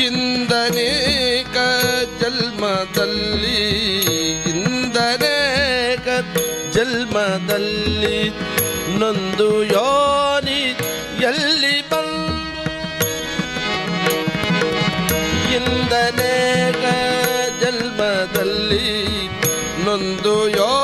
ಇಂದನೇಕ ಜನ್ಮದಲ್ಲಿ ಇಂದನೇಕ ಜನ್ಮದಲ್ಲಿ ನೊಂದು ಯೋನಿ ಎಲ್ಲಿ ಬಂದು? ಇಂದನೇಕ ಜನ್ಮದಲ್ಲಿ ನೊಂದು ಯೋನಿ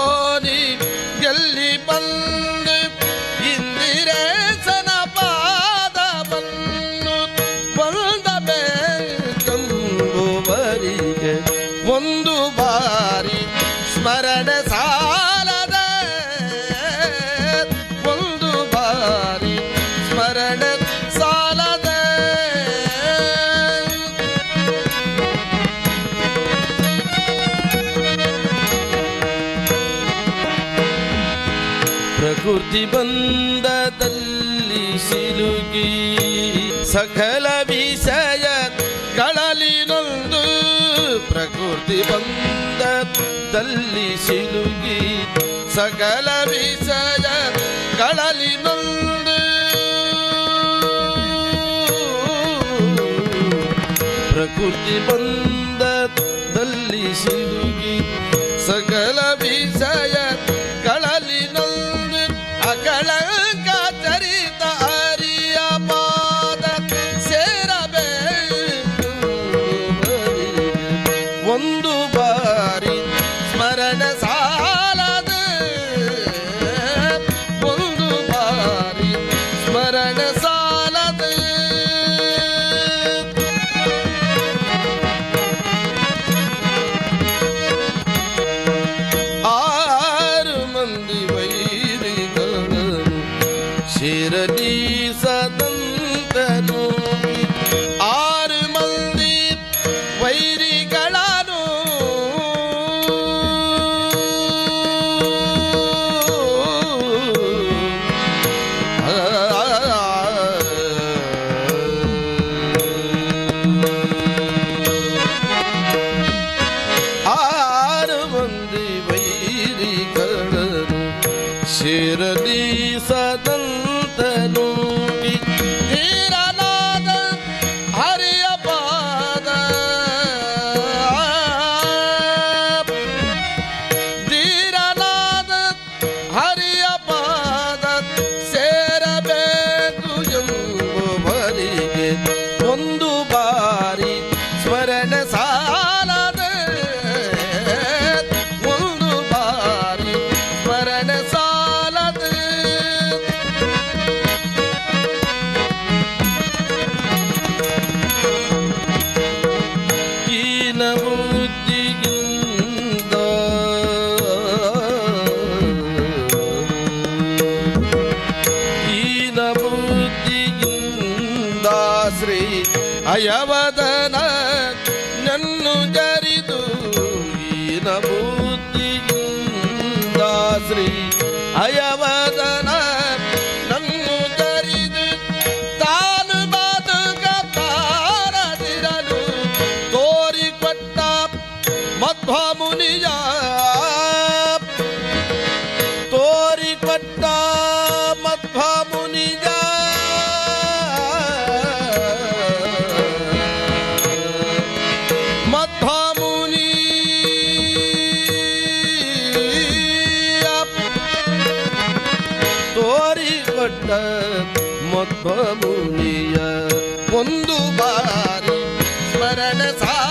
ಬಾರಿ ಸ್ಮರಣ ಸಾಲದ ಒಂದು ಬಾರಿ ಸ್ಮರಣ ಸಾಲದ. ಪ್ರಕೃತಿ ಬಂಧದಲ್ಲಿ ಸಿಲುಗಿ ಸಕಲ ವಿಷಯ ಬಂಧದಲ್ಲಿ ಸಿಲುಗಿ ಸಕಲ ವಿಷಯ ಗಳಲಿನೊಂದು ಪ್ರಕೃತಿ ಬಂಧದಲ್ಲಿ ಸಿಲುಗಿ ಸಕಲ ವಿಷಯ ಕಳಲಿ ನೊಂದು. ಅಕಳ ಒಂದು ಬಾರಿ ಸ್ಮರಣ ਫਿਰਦੀ ਸਦੰਤ ਨੂੰ ಅಯವದನ ನನ್ನು ಜರಿದು ಈ ಬುದ್ಧಿಗಿಂದ ಮಧ್ವ ಮುನಿಯ ಒಂದು ಬಾರಿ ಸ್ಮರಣ ಸಾಲದ